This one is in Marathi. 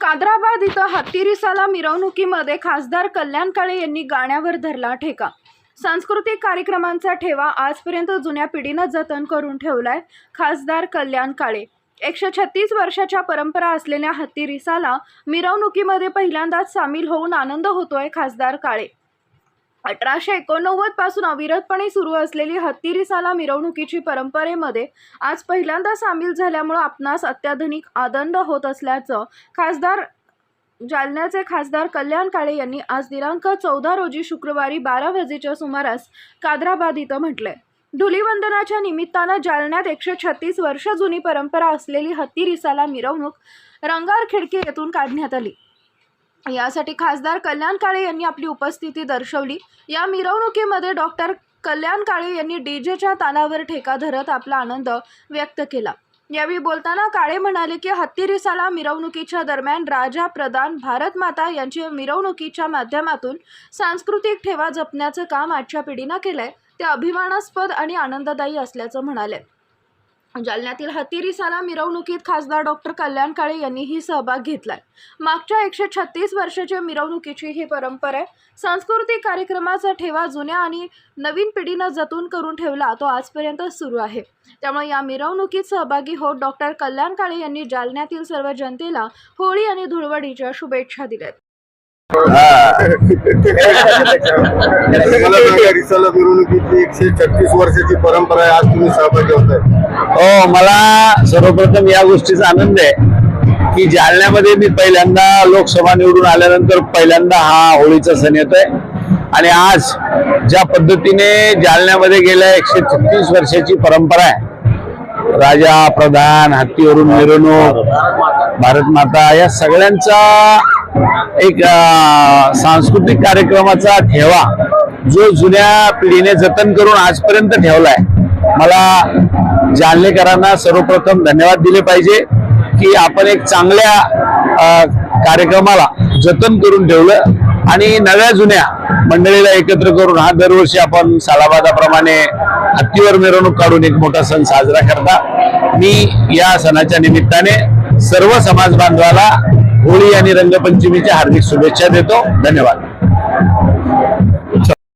कादराबाद इथं हत्तीरिसाला मिरवणुकीमध्ये खासदार कल्याण काळे यांनी गाण्यावर धरला ठेका. सांस्कृतिक कार्यक्रमांचा ठेवा आजपर्यंत जुन्या पिढीनं जतन करून ठेवलाय खासदार कल्याण काळे. एकशे छत्तीस वर्षाच्या परंपरा असलेल्या हत्तीरिसाला मिरवणुकीमध्ये पहिल्यांदाच सामील होऊन आनंद होतोय खासदार काळे. अठराशे एकोणनव्वदपासून अविरतपणे सुरू असलेली हत्तीरिसाला मिरवणुकीची परंपरेमध्ये आज पहिल्यांदा सामील झाल्यामुळं आपणास अत्याधुनिक आनंद होत असल्याचं खासदार जालन्याचे खासदार कल्याण काळे यांनी आज दिनांक चौदा रोजी शुक्रवारी बारा वाजेच्या सुमारास कादराबाद इथं म्हटलंय. धुलीवंदनाच्या निमित्तानं जालन्यात एकशे छत्तीस वर्ष जुनी परंपरा असलेली हत्तीरिसाला मिरवणूक रंगार खिडकी येथून काढण्यात आली. यासाठी खासदार कल्याण काळे यांनी आपली उपस्थिती दर्शवली. या मिरवणुकीमध्ये डॉक्टर कल्याण काळे यांनी डीजेच्या तालावर ठेका धरत आपला आनंद व्यक्त केला. यावेळी बोलताना काळे म्हणाले की हत्तीरिसाला मिरवणुकीच्या दरम्यान राजा प्रधान भारत माता यांची मिरवणुकीच्या माध्यमातून सांस्कृतिक ठेवा जपण्याचं काम आजच्या पिढीनं केलंय. ते अभिमानास्पद आणि आनंददायी असल्याचं म्हणाले. म्हणजे जालन्यातील हतिरिसाला मिरवणुकीत खासदार डॉक्टर कल्याण काळे यांनीही सहभाग घेतलाय. मागच्या एकशे छत्तीस वर्षाच्या मिरवणुकीची ही परंपरा आहे. सांस्कृतिक कार्यक्रमाचा ठेवा जुन्या आणि नवीन पिढीनं जतून करून ठेवला तो आजपर्यंत सुरू आहे. त्यामुळे या मिरवणुकीत सहभागी होत डॉक्टर कल्याण काळे यांनी जालन्यातील सर्व जनतेला होळी आणि धुळवडीच्या शुभेच्छा दिल्यात. रिसाला मिरवणुकीची एकशे छत्तीस वर्षाची परंपरा आहे आज तुम्ही सहभागी होत हो मला सर्वप्रथम या गोष्टीचा आनंद आहे की जालन्यामध्ये मी पहिल्यांदा लोकसभा निवडून आल्यानंतर पहिल्यांदा हा होळीचा सण येतोय. आणि आज ज्या पद्धतीने जालन्यामध्ये गेल्या एकशे छत्तीस वर्षाची परंपरा आहे. राजा प्रधान हत्तीवरून मिरवणूक भारत माता या सगळ्यांचा एक सांस्कृतिक कार्यक्रमाचा ठेवा जो जुन्या पिढीने जतन करून आजपर्यंत ठेवलाय. मला जालनेकरांना सर्वप्रथम धन्यवाद दिले पाहिजे की आपण एक चांगल्या कार्यक्रमाला जतन करून ठेवलं आणि नव्या जुन्या मंडळीला एकत्र करून हा दरवर्षी आपण सालाबादाप्रमाणे हत्तीवर मिरवणूक काढून एक मोठा सण साजरा करता. मी या सणाच्या निमित्ताने सर्व समाज बांधवाला होळी आणि रंगपंचमीच्या हार्दिक शुभेच्छा देतो. धन्यवाद.